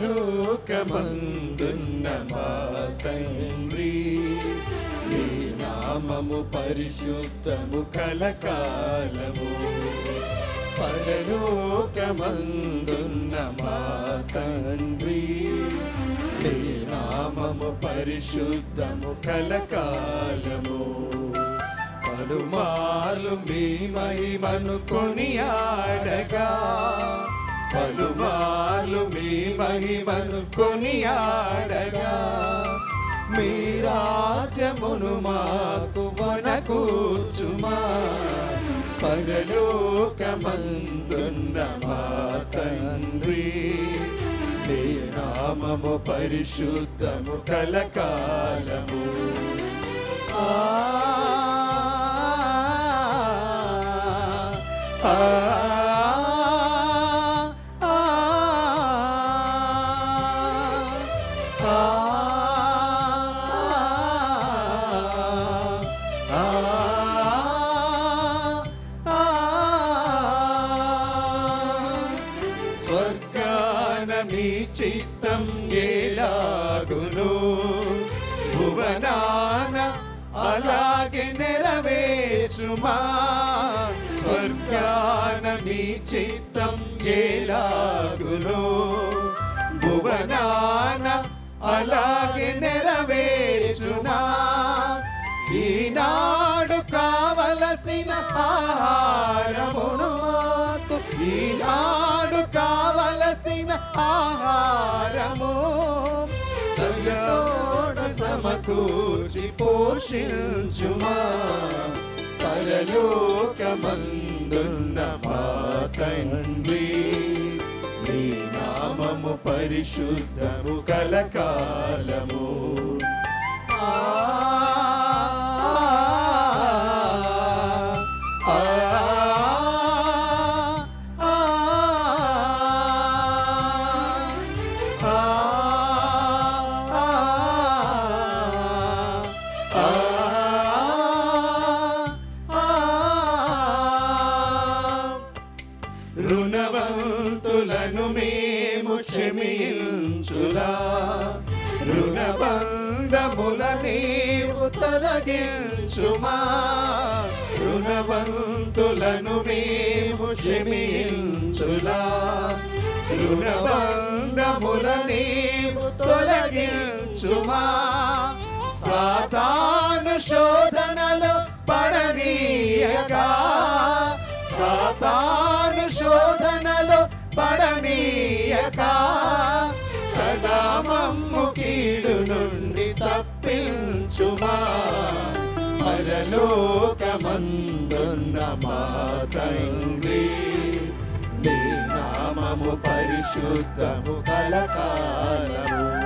పరలోకమందున్న మా తండ్రి. నీ నామము పరిశుద్ధము కలకాలము. పరలోకమందున్న మా తండ్రి. నీ నామము పరిశుద్ధము కలకాలము. పలుమార్లు మీ మహిమను కొనియాడగా. పలుమార్లు మీ మహిమను కొనియాడగా. మీ రాజ్యమును మాకు వనకూర్చుమా. పరలోకమందున్న మా తండ్రి నీ నామము పరిశుద్ధము కలకాలము. ఆ ఆ ఆ నీ చిత్తం ఏలాగును. భువనాన అలాగే నెరవేర్చుమా. స్వర్గాన నీ చిత్తం ఏలాగును. భువనాన అలాగే నెరవేర్చునా ఈనాడు కావలసిన ఆహారమును ఈనాడు ఆహారము తల్లోడ సమకూర్చి పోషించుమా. పరలోకమందున్న మా తండ్రి నీ నామము పరిశుద్ధము కలకాలము. ఆ ఆ మేము క్షమించులా రుణబంధముల నీవు తొలగించుమా. రుణవంతులను మేము క్షమించులా. రుణబంధముల నీవు తొలగించుమా. సాతాను శోధనలు పడనీయగా. సాతాను శోధనలు పడనీ పడనీయక సదా మమ్ము కీడు నుండి తప్పించుమా. పరలోకమందున్న మా తండ్రి. నీ నామము పరిశుద్ధము కలకాలము.